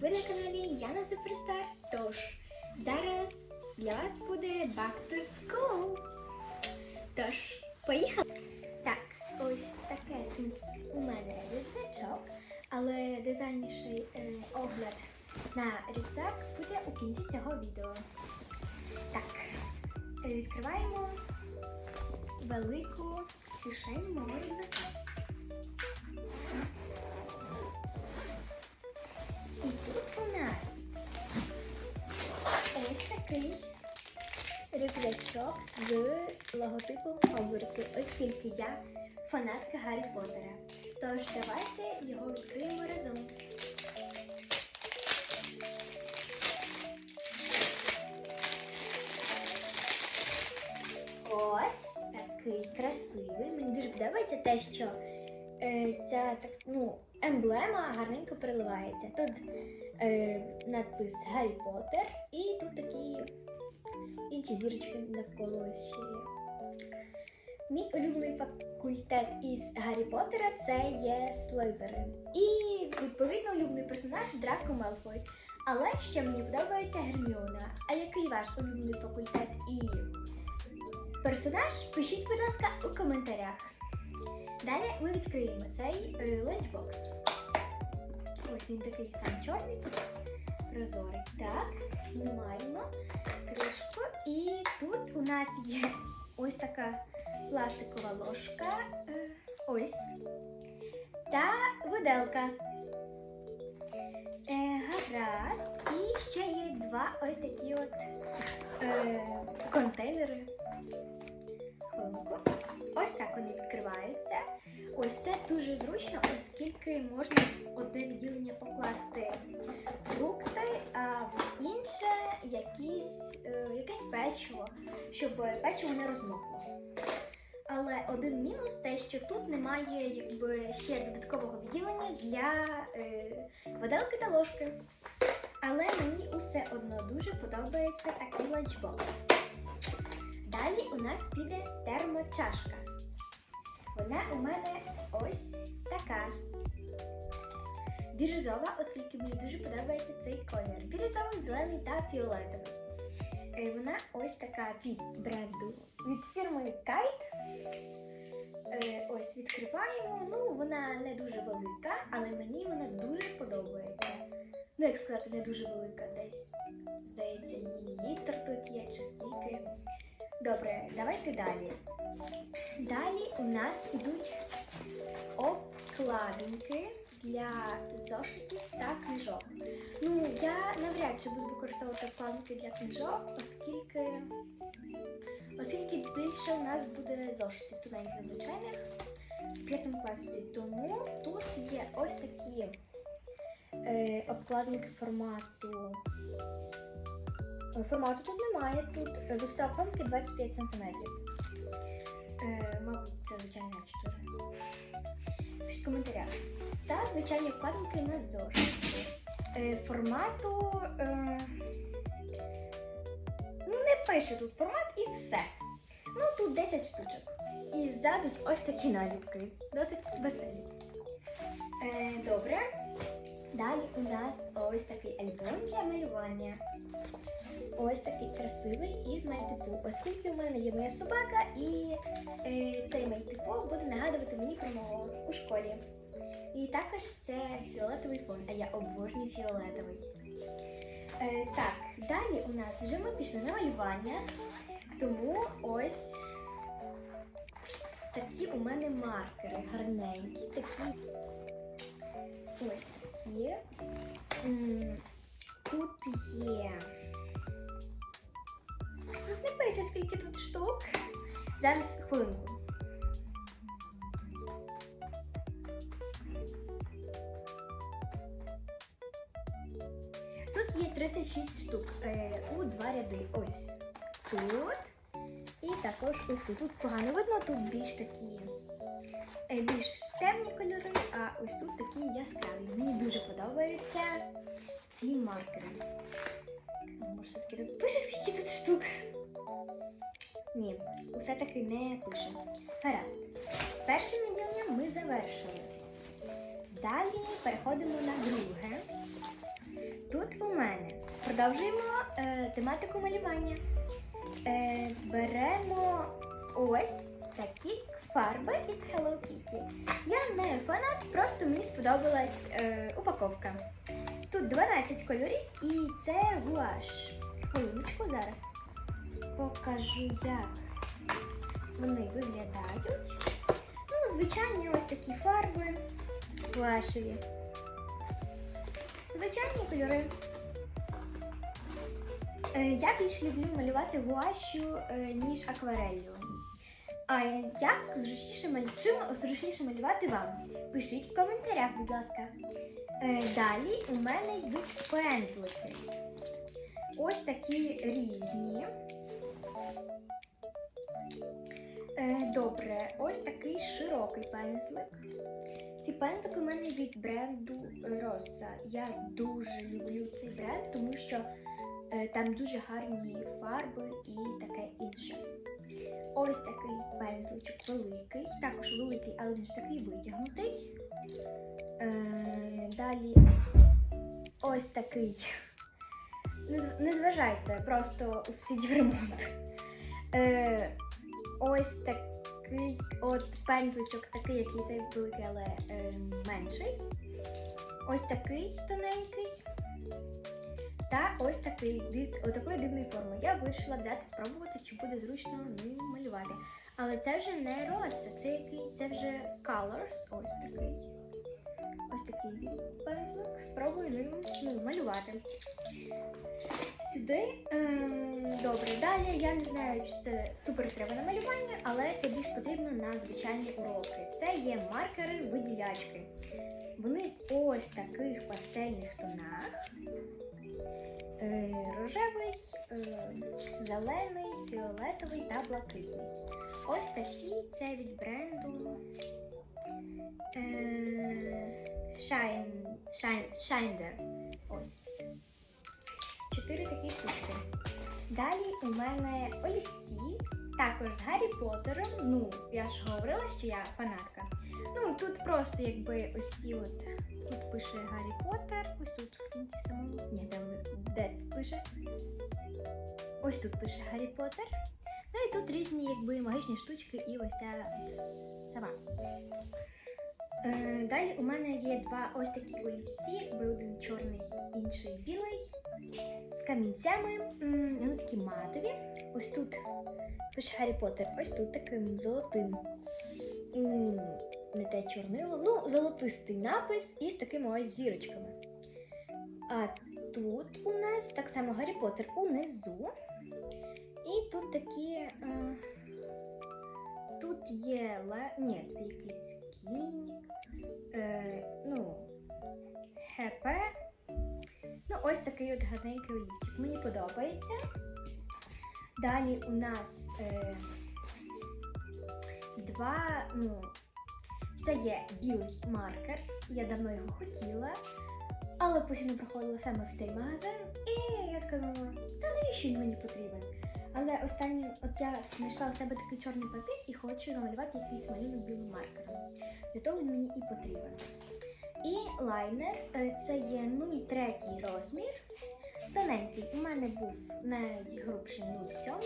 ви на каналі Яна Суперстар. Тож зараз для вас буде Back to School. Тож, поїхали! Так, ось таке у мене рюкзачок, але детальніший е, огляд на рюкзак буде у кінці цього відео. Так, відкриваємо велику кишеню мого рюкзака. Такий рюкзачок з логотипом Хогвартсу, оскільки я фанатка Гаррі Поттера. Тож давайте його відкриємо разом. Ось такий красивий. Мені дуже подобається те, що ця так, ну, емблема гарненько переливається. Тут е, надпис Гаррі Поттер і тут такі інші зірочки навколо ось ще є. Мій улюблений факультет із Гаррі Поттера це є Слизерин. І відповідно улюблений персонаж Драко Мелфой. Але ще мені подобається Герміона. А який ваш улюблений факультет і персонаж? Пишіть, будь ласка, у коментарях. Далі ми відкриємо цей е, ланчбокс. Ось він такий сам чорний, тут прозорий. Так, знімаємо кришку. І тут у нас є ось така пластикова ложка. е, Ось. Та виделка. Е, гаразд. І ще є два ось такі от е, контейнери. Хвилинку. Ось так вони відкриваються. Ось це дуже зручно, оскільки можна в одне відділення покласти фрукти, а в інше якісь, е, якесь печиво, щоб печиво не розмокло. Але один мінус те, що тут немає якби, ще додаткового відділення для е, виделки та ложки. Але мені усе одно дуже подобається такий ланчбокс. Далі у нас піде термочашка. Вона у мене ось така. Бірюзова, оскільки мені дуже подобається цей колір. Бірюзовий, зелений та фіолетовий. Е, Вона ось така від бренду від фірми Kite. Е, Ось відкриваємо. Ну, вона не дуже велика, але мені вона дуже подобається. Ну, як сказати, не дуже велика, десь, здається, літр тут є чи скільки. Добре, давайте далі. Далі у нас йдуть обкладинки для зошитів та книжок. Ну, я навряд чи буду використовувати обкладинки для книжок, оскільки, оскільки більше у нас буде зошитів тоненьких звичайних в п'ятому класі. Тому тут є ось такі е, обкладинки формату. Формату тут немає, тут висота обкладинки 25 см. Е, мабуть, це звичайно 4. Пишіть в коментарях. Та звичайні обкладинки на зошиті. Е, формату. Е, ну, не пише тут формат і все. Ну, тут 10 штучок. І ззаду ось такі наліпки. Досить веселі. Е, добре. Далі у нас ось такий альбом для малювання. Ось такий красивий із мальтипу, оскільки в мене є моя собака, і е, цей мальтипу буде нагадувати мені про мого у школі. І також це фіолетовий фон, а я обожнюю фіолетовий. Е, так, далі у нас вже ми пішли на малювання, тому ось такі у мене маркери гарненькі, такі ось такі. Тут є. Не пише, скільки тут штук. Зараз хвилинку. Тут є 36 штук е, у два ряди. Ось тут. І також ось тут. Тут погано видно, тут більш такі більш темні кольори, а ось тут такі яскраві. Мені дуже подобаються ці маркери. Може, все-таки тут пише, скільки тут штук. Ні, усе таки не пише. Гаразд. З першим відділенням ми завершили. Далі переходимо на друге. Тут у мене продовжуємо е, тематику малювання. Е, беремо ось такі фарби із Hello Kitty. Я не фанат, просто мені сподобалась е, упаковка. Тут 12 кольорів і це гуаш. Хвилиночку зараз покажу, як вони виглядають. Ну, звичайні ось такі фарби гуашеві. Звичайні кольори. Е, Я більш люблю малювати гуашю, е, ніж акварелью. А як зручніше малю... чим зручніше малювати вам? Пишіть в коментарях, будь ласка. Е, Далі у мене йдуть пензлики. Ось такі різні. Е, Добре, ось такий широкий пензлик. Ці пензлики у мене від бренду Rosa. Я дуже люблю цей бренд, тому що там дуже гарні фарби і таке інше. Ось такий пензличок великий, також великий, але він ж такий витягнутий. Е, далі ось такий. Не, зважайте, просто у сусідів ремонт. Е, ось такий от пензличок, такий, який цей великий, але е, менший. Ось такий тоненький. Та ось такий див, отакої дивної форми. Я вирішила взяти спробувати, чи буде зручно ним малювати. Але це вже не роса, це який, це вже colors. Ось такий. Ось такий він пензлик. Спробую ним ну, малювати. Сюди. Е, добре, далі я не знаю, чи це супер треба на малювання, але це більш потрібно на звичайні уроки. Це є маркери виділячки. Вони ось таких пастельних тонах. Е, рожевий, е, зелений, фіолетовий та блакитний. Ось такі це від бренду е, Shine, Shine, Shinder. Ось. Чотири такі штучки. Далі у мене олівці, також з Гаррі Поттером. Ну, я ж говорила, що я фанатка. Ну, тут просто якби ось ці от. Тут пише Гаррі Поттер, ось тут в кінці самому. Ні, де? Де пише? Ось тут пише Гаррі Поттер. Ну і тут різні якби магічні штучки і ось ця сова. Е, далі у мене є два ось такі олівці, би один чорний, інший білий, з камінцями. Вони такі матові. Ось тут пише Гаррі Поттер, ось тут таким золотим. Не те чорнило, ну, золотистий напис із такими ось зірочками. А тут у нас так само Гаррі Поттер унизу. І тут такі. Е, тут є. Ні, це якийсь кінь. Е, ну, ХП. Ну, ось такий от гарненький олівчик. Мені подобається. Далі у нас е, два, ну, це є білий маркер. Я давно його хотіла, але постійно проходила саме в цей магазин. І я така думала, та навіщо він мені потрібен? Але останнім, от я знайшла у себе такий чорний папір і хочу намалювати якийсь малюнок білим маркером. Для того він мені і потрібен. І лайнер е, це є 0,3 розмір. Тоненький. У мене був найгрубший 0,7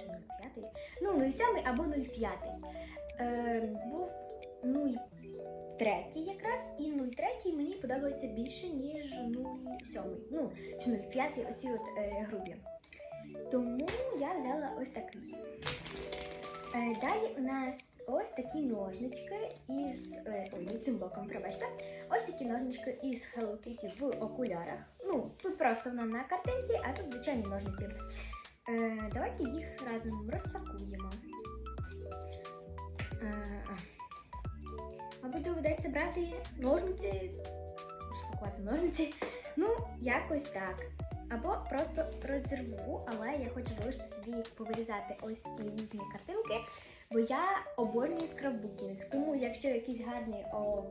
чи 0,5. Ну, 0,7 або 0,5. Е, був 0,3 якраз, і 0,3 мені подобається більше, ніж 0,7. Ну, чи 0,5 оці от е, грубі. Тому я взяла ось такий. Е, Далі у нас ось такі ножнички із. е, Ой, не цим боком, пробачте. Ось такі ножнички із Hello Kitty в окулярах. Ну, тут просто вона на картинці, а тут звичайні ножниці. Е, давайте їх разом розпакуємо. Е, мабуть, доведеться брати ножниці. Розпакувати ножниці. Ну, якось так. Або просто розірву, але я хочу залишити собі повирізати ось ці різні картинки, бо я обожнюю скраббукінг. Тому якщо якісь гарні о...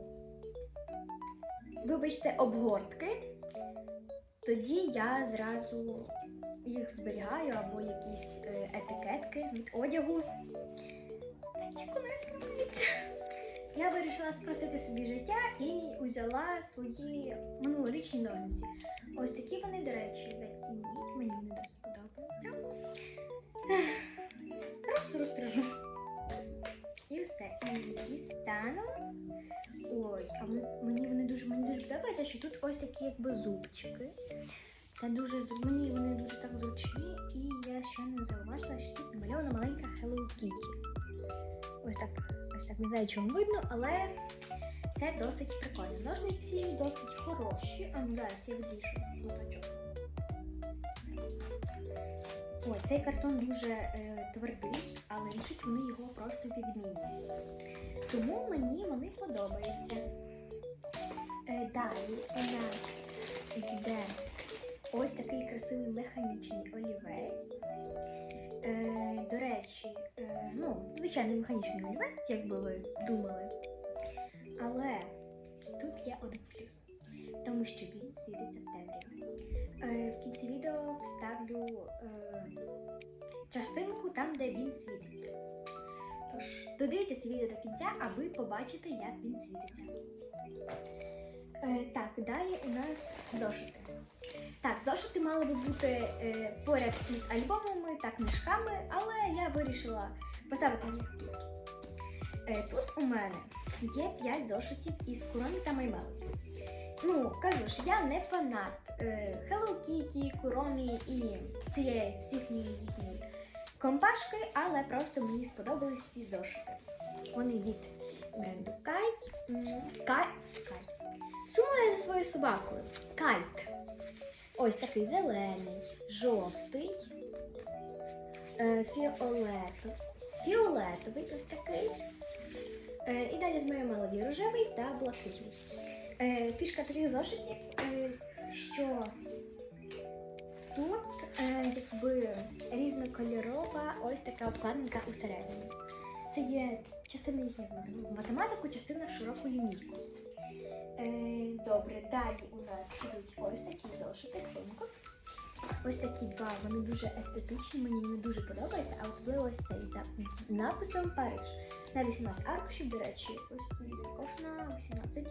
вибачте, обгортки, тоді я зразу їх зберігаю або якісь е, етикетки від одягу. Та вона відкривається? Я вирішила. спростити собі життя і взяла свої минулорічні ножниці. Ось такі вони, до речі, зацініть. Мені вони досить подобаються. Просто розстрижу. І все. І дістану. Ой, а мені вони дуже мені дуже подобається, що тут ось такі якби зубчики. Це дуже зу- мені вони дуже так зручні, і я ще не зауважила, що тут намальована маленька Hello Kitty. Ось так, ось так не знаю, вам видно, але це досить прикольно. Ножниці досить хороші. А ну зараз я відріжу шматочок. Ой, цей картон дуже е, твердий, але рішуть вони його просто відмінні. Тому мені вони подобаються. Е, далі у нас йде ось такий красивий механічний олівець. Е, до речі, е, ну, звичайний механічний олівець, як би ви думали. Але тут є один плюс, тому що він світиться в темряві. Е, в кінці відео вставлю е, частинку там, де він світиться. Тож додивіться це відео до кінця, аби побачити, як він світиться. Е, так, далі у нас зошити. Так, зошити мали би бути е, поряд із альбомами та книжками, але я вирішила поставити їх тут. Е, тут у мене є 5 зошитів із Куромі та Маймелоді. Ну, кажу ж, я не фанат е, Hello Kitty, Куромі і цієї всіх їхньої компашки, але просто мені сподобались ці зошити. Вони від бренду Кай. Кай. Кай. Сумую за своєю собакою. Кайт. Ось такий зелений, жовтий, е, фіолетовий, фіолетовий ось такий. Е, і далі з моєю мелодією рожевий та блакитний. Е, фішка таких зошитів, що тут якби різнокольорова ось така обкладинка усередині. Це є частина з матем- математику, частина широку лінійку. Е, добре, далі у нас ідуть ось такі зошити, хвилинку. Ось такі два, вони дуже естетичні, мені вони дуже подобаються, а особливо ось цей з написом Париж. На 18 аркушів, до речі, ось також на 18,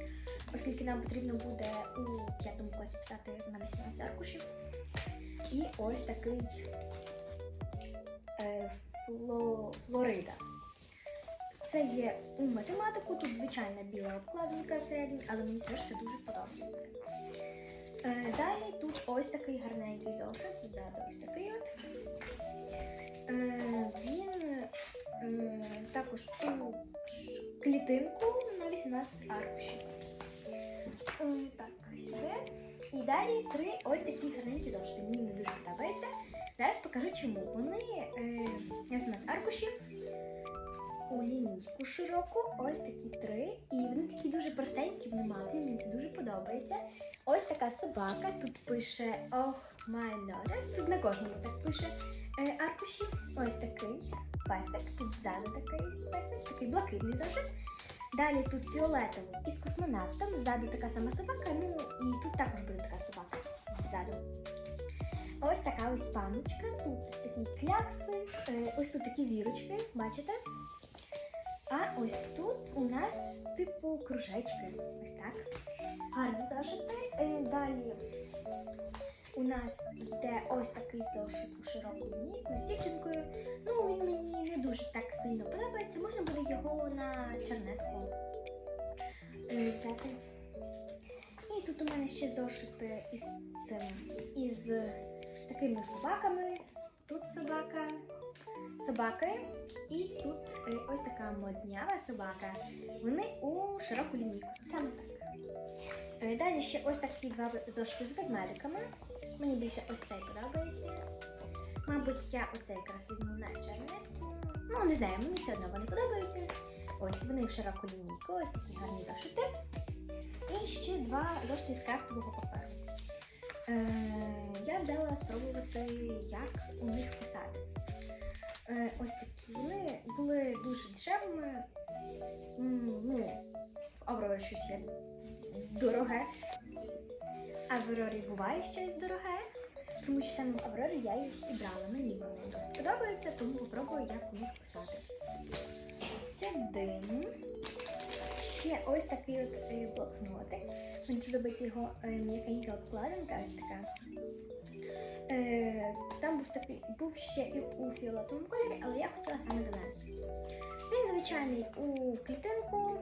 оскільки нам потрібно буде у п'ятому класі писати на 18 аркушів. І ось такий е, фло, Флорида. Це є у математику, тут звичайна біла обкладинка всередині, але мені все ж це дуже подобається. Е, далі тут ось такий гарненький зошит, ззаду ось такий от. Е, він також у клітинку на 18 аркушів. Е, так, сюди. І далі три ось такі гарненькі зошити. Мені вони дуже подобаються. Зараз покажу чому. Вони е, 18 аркушів у лінійку широку, ось такі три. І вони такі дуже простенькі, вони матові, мені це дуже подобається. Ось така собака. Тут пише Ох, my notice. Тут на кожному так пише е, аркуші. Ось такий песик. Тут ззаду такий песик, такий блакитний зошит. Далі тут фіолетовий із космонавтом. Ззаду така сама собака. Ну і тут також буде така собака ззаду. Ось така ось паночка. Тут ось такі клякси, е, ось тут такі зірочки, бачите? А ось тут у нас типу кружечки. Ось так. Гарні зошити. Е, Далі у нас йде ось такий зошит у широку лінійку з дівчинкою. Ну, він мені не дуже так сильно подобається. Можна буде його на чернетку е, взяти. І тут у мене ще зошити із цим, із такими собаками. Тут собака, собаки, і тут е, ось така моднява собака. Вони у широку лінійку. Саме так. Е, Далі ще ось такі два зошити з ведмедиками. Мені більше ось цей подобається. Мабуть, я оцей якраз візьму на чернетку. Ну, не знаю, мені все одно вони подобаються. Ось вони в широку лінійку, ось такі гарні зошити. І ще два зошити з крафтового паперу. Е, я взяла спробувати, як у них писати. Е, ось такі. Вони були дуже дешевими. Ну, в Аврорі щось є дороге. А в Аврорі буває щось дороге. Тому що саме в Аврорі я їх і брала. Мені вони досить подобаються, тому попробую, як у них писати. Сюди. Ще ось такий от е, блокнотик. Мені подобається його е, м'якенька обкладинка, ось така. Е, там був такий, був ще і у фіолетовому кольорі, але я хотіла саме зелений. Він звичайний у клітинку.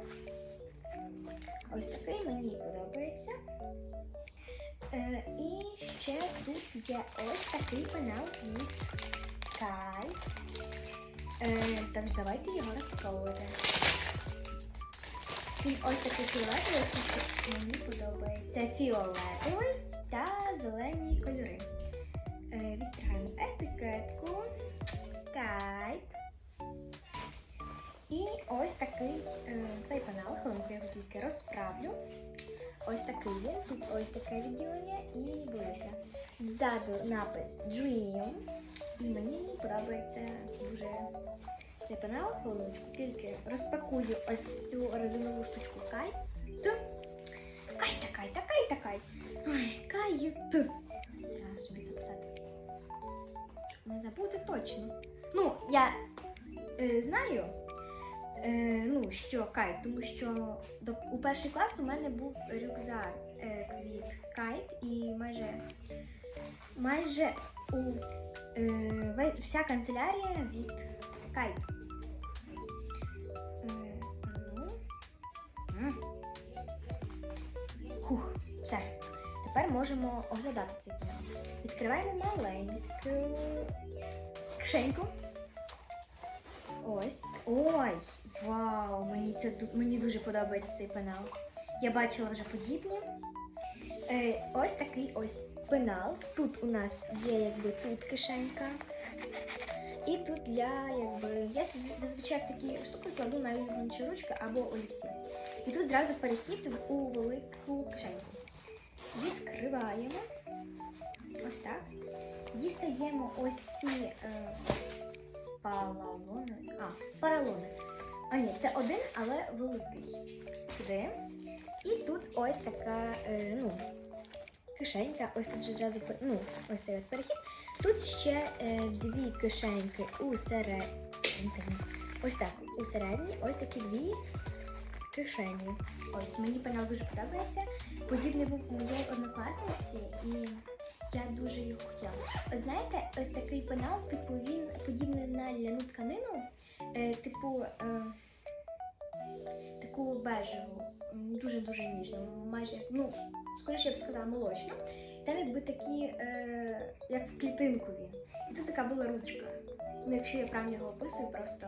Ось такий мені подобається. І ще тут є ось такий пенал від Кай. Так, давайте його розпаковувати. Він ось такий фіолетовий, мені подобається фіолетовий та зелені кольори. Е, відстригаємо етикетку, кайт. І ось такий е, цей пенал, хвилинку я тільки розправлю. Ось такий він, тут ось таке відділення і велике. Ззаду напис Dream. І мені подобається дуже пенал, хвилиночку. Тільки розпакую ось цю резинову штучку кайт. Кайта, кайта, кайта, кайт. Ой, кайт. Треба собі записати. Не забути точно. Ну, я е, знаю, е, ну, що кайт, тому що до, у перший клас у мене був рюкзак е, від кайт і майже майже у е, вся канцелярія від кайту. Тепер можемо оглядати цей пенал. Відкриваємо маленьку кишеньку. Ось. Ой! Вау! Мені це мені дуже подобається цей пенал. Я бачила вже подібні. Е, ось такий ось пенал. Тут у нас є якби тут кишенька. І тут для якби я зазвичай такі штуки кладу на ручки або олівці. І тут зразу перехід у велику кишеньку. Відкриваємо. Ось так. Дістаємо ось ці е, палалони. А, паралони. А ні, це один, але великий. Сюди. І тут ось така, е, ну, кишенька. Ось тут вже зразу ну, ось цей перехід. Тут ще е, дві кишеньки у середині. Ось так, у середній, ось такі дві кишені. Ось мені пенал дуже подобається. Подібний був у моєї однокласниці, і я дуже його хотіла. Ось знаєте, ось такий пенал, типу, він подібний на ляну тканину, е, типу, е, таку бежеву, дуже-дуже ніжну, майже, ну, скоріше я б сказала, молочну. Там якби такі, е, як в клітинкові. І тут така була ручка. Ну, якщо я правильно його описую, просто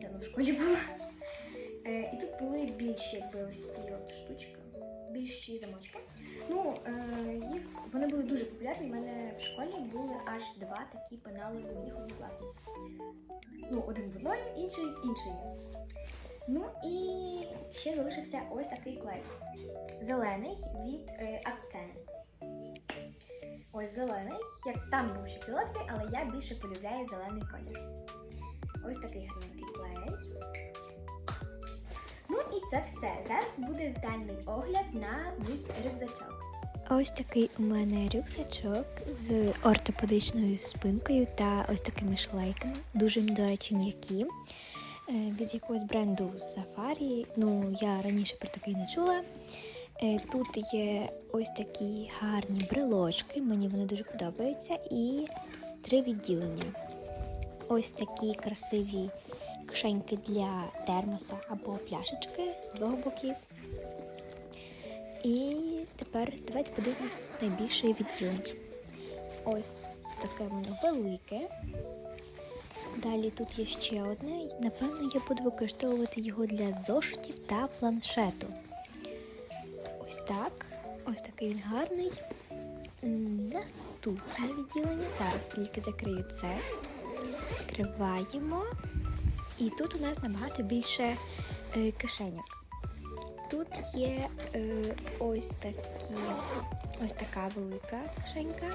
давно в школі була. Е, і тут були більші, якби ось ці от штучки, більші замочки. Ну, е, їх вони були дуже популярні. У мене в школі були аж два такі пенали у моїх однокласниць. Ну, один в одної, інший в іншої. Ну і ще залишився ось такий клей. Зелений від е, акцент. Ось зелений, як там був ще фіолетовий, але я більше полюбляю зелений колір. Ось такий гарненький клей. Це все. Зараз буде детальний огляд на мій рюкзачок. Ось такий у мене рюкзачок з ортопедичною спинкою та ось такими шлейками, дуже, до речі, м'які. Е, Від якогось бренду Safari. Ну, я раніше про такий не чула. Е, Тут є ось такі гарні брелочки, мені вони дуже подобаються, і три відділення. Ось такі красиві кишеньки для термоса або пляшечки з двох боків. І тепер давайте подивимось найбільше відділення. Ось таке воно велике. Далі тут є ще одне. Напевно, я буду використовувати його для зошитів та планшету. Ось так. Ось такий він гарний. Наступне відділення. Зараз тільки закрию це. Відкриваємо. І тут у нас набагато більше е, кишеньок. Тут є е, ось такі, ось така велика кишенька.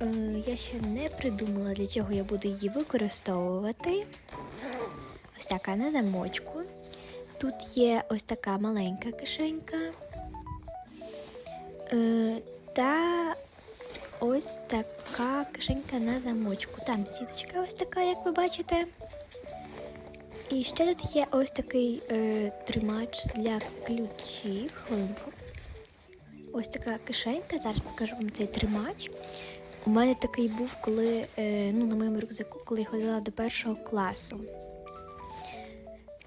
Е, я ще не придумала, для чого я буду її використовувати. Ось така на замочку. Тут є ось така маленька кишенька. Е, та ось така кишенька на замочку. Там сіточка ось така, як ви бачите. І ще тут є ось такий е, тримач для ключів. Хвилинку. Ось така кишенька. Зараз покажу вам цей тримач. У мене такий був, коли е, ну, на моєму рюкзаку, коли я ходила до першого класу.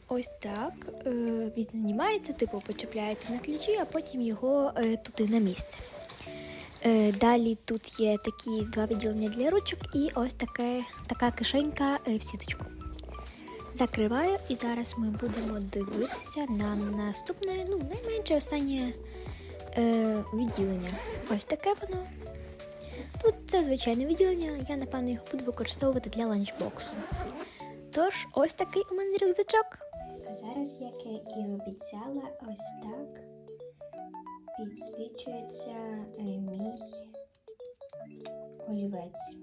Ось так. Е, він знімається, типу почепляєте на ключі, а потім його е, туди на місце. Е, далі тут є такі два відділення для ручок і ось таке, така кишенька е, в сіточку. Закриваю і зараз ми будемо дивитися на наступне, ну, найменше останнє е, відділення. Ось таке воно. Тут це звичайне відділення, я напевно його буду використовувати для ланчбоксу. Тож, ось такий у мене рюкзачок. А зараз, як я і обіцяла, ось так підсвічується е, мій олівець.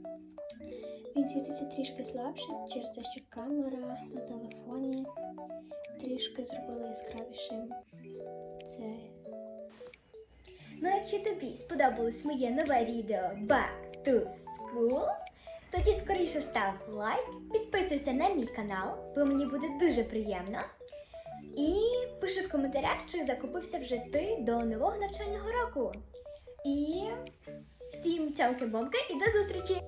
Він світиться трішки слабше через те, що камера на телефоні трішки зробила яскравішим. Це. Ну, якщо тобі сподобалось моє нове відео Back to School, тоді скоріше став лайк, підписуйся на мій канал, бо мені буде дуже приємно. І пиши в коментарях, чи закупився вже ти до нового навчального року. І всім цямки-бомки і до зустрічі!